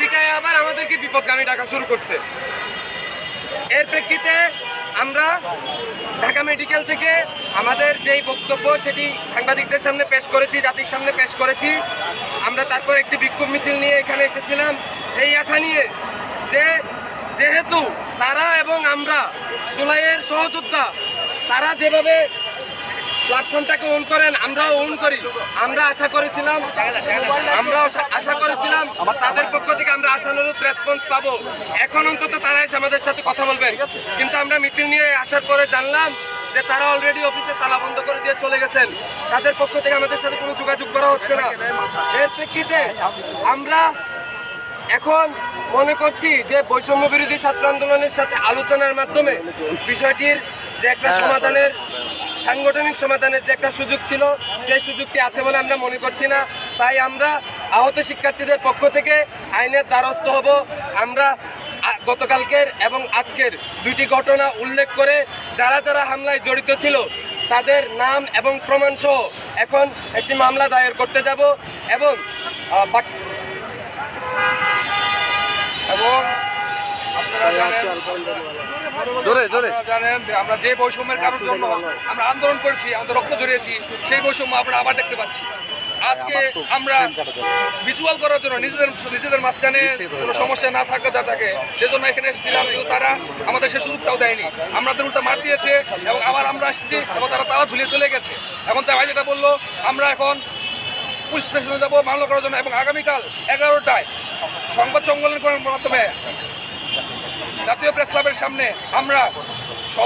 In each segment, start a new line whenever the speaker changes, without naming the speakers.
পিটায় আবার আমাদেরকে বিপদগামী ডাকা শুরু করছে। এর প্রেক্ষিতে আমরা ঢাকা মেডিকেল থেকে আমাদের যেই বক্তব্য সেটি সাংবাদিকদের সামনে পেশ করেছি, জাতির সামনে পেশ করেছি। আমরা তারপর একটি বিক্ষোভ মিছিল নিয়ে এখানে এসেছিলাম। এই আশা নিয়ে যে যেহেতু তারা এবং আমরা জুলাইয়ের সহযোদ্ধা, তারা যেভাবে প্ল্যাটফর্মটাকে অন করেন, আমরাও অন করি। আমরা আশা করেছিলাম, আমরাও আশা- আশা করেছিলাম তাদের পক্ষ থেকে আমরা আশানুরূপ রেসপন্স পাবো। এখন অন্তত তারা এসে আমাদের সাথে কথা বলবেন। কিন্তু আমরা মিছিল নিয়ে আসার পরে জানলাম যে তারা অলরেডি অফিসে তালা বন্ধ করে দিয়ে চলে গেছেন। তাদের পক্ষ থেকে আমাদের সাথে কোনো যোগাযোগ করা হচ্ছে না। এর প্রেক্ষিতে আমরা এখন মনে করছি যে বৈষম্য বিরোধী ছাত্র আন্দোলনের সাথে আলোচনার মাধ্যমে বিষয়টির যে একটা সমাধানের সাংগঠনিক সমাধানের যে একটা সুযোগ ছিল, সেই সুযোগটি আছে বলে আমরা মনে করছি না। তাই আমরা আহত শিক্ষার্থীদের পক্ষ থেকে আইনের দ্বারস্থ হব। আমরা গতকালকের এবং আজকের দুইটি ঘটনা উল্লেখ করে যারা যারা হামলায় জড়িত ছিল, তাদের নাম এবং প্রমাণ সহ এখন একটি মামলা দায়ের করতে যাব এবং
এবং আপনারা জানেন
জোরে। জোরে
জানেন যে আমরা যে বৈষম্যের কারোর জন্য আমরা আন্দোলন করেছি আমাদের রক্ত ঝরিয়েছি সেই বৈষম্য আমরা আবার দেখতে পাচ্ছি। আজকে আমরা ভিজুয়াল করার জন্য নিজেদের নিজেদের মাঝখানে কোনো সমস্যা না থাকা যা থাকে সেজন্য এখানে এসেছিলাম কিন্তু তারা আমাদের সে সুযোগটাও দেয়নি। আমাদের উল্টা মার দিয়েছে এবং আবার আমরা আসছি এবং তারা তারা ঝুলিয়ে চলে গেছে। এখন তাই ভাই যেটা বলল আমরা এখন পুলিশ স্টেশনে যাব মামলা করার জন্য এবং আগামীকাল এগারোটায় সংবাদ সম্মেলন করার মাধ্যমে জাতীয় প্রেস ক্লাবের সামনে আমরা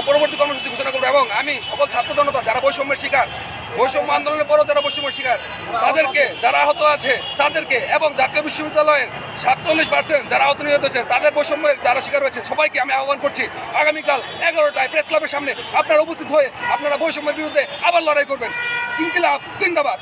পরবর্তী কর্মসূচি ঘোষণা করব এবং আমি সকল ছাত্র জনতা, যারা বৈষম্যের শিকার, বৈষম্য আন্দোলনের পরও যারা বৈষম্যের শিকার, তাদেরকে, যারা আহত আছে, তাদেরকে এবং জাতীয় বিশ্ববিদ্যালয়ের সাতচল্লিশ পার্সেন্ট যারা আহত নিহত হয়েছে, তাদের বৈষম্যের যারা শিকার হয়েছে সবাইকে আমি আহ্বান করছি আগামীকাল এগারোটায় প্রেস ক্লাবের সামনে আপনারা উপস্থিত হয়ে আপনারা বৈষম্যের বিরুদ্ধে আবার লড়াই করবেন। ইনকিলাব, জিন্দাবাদ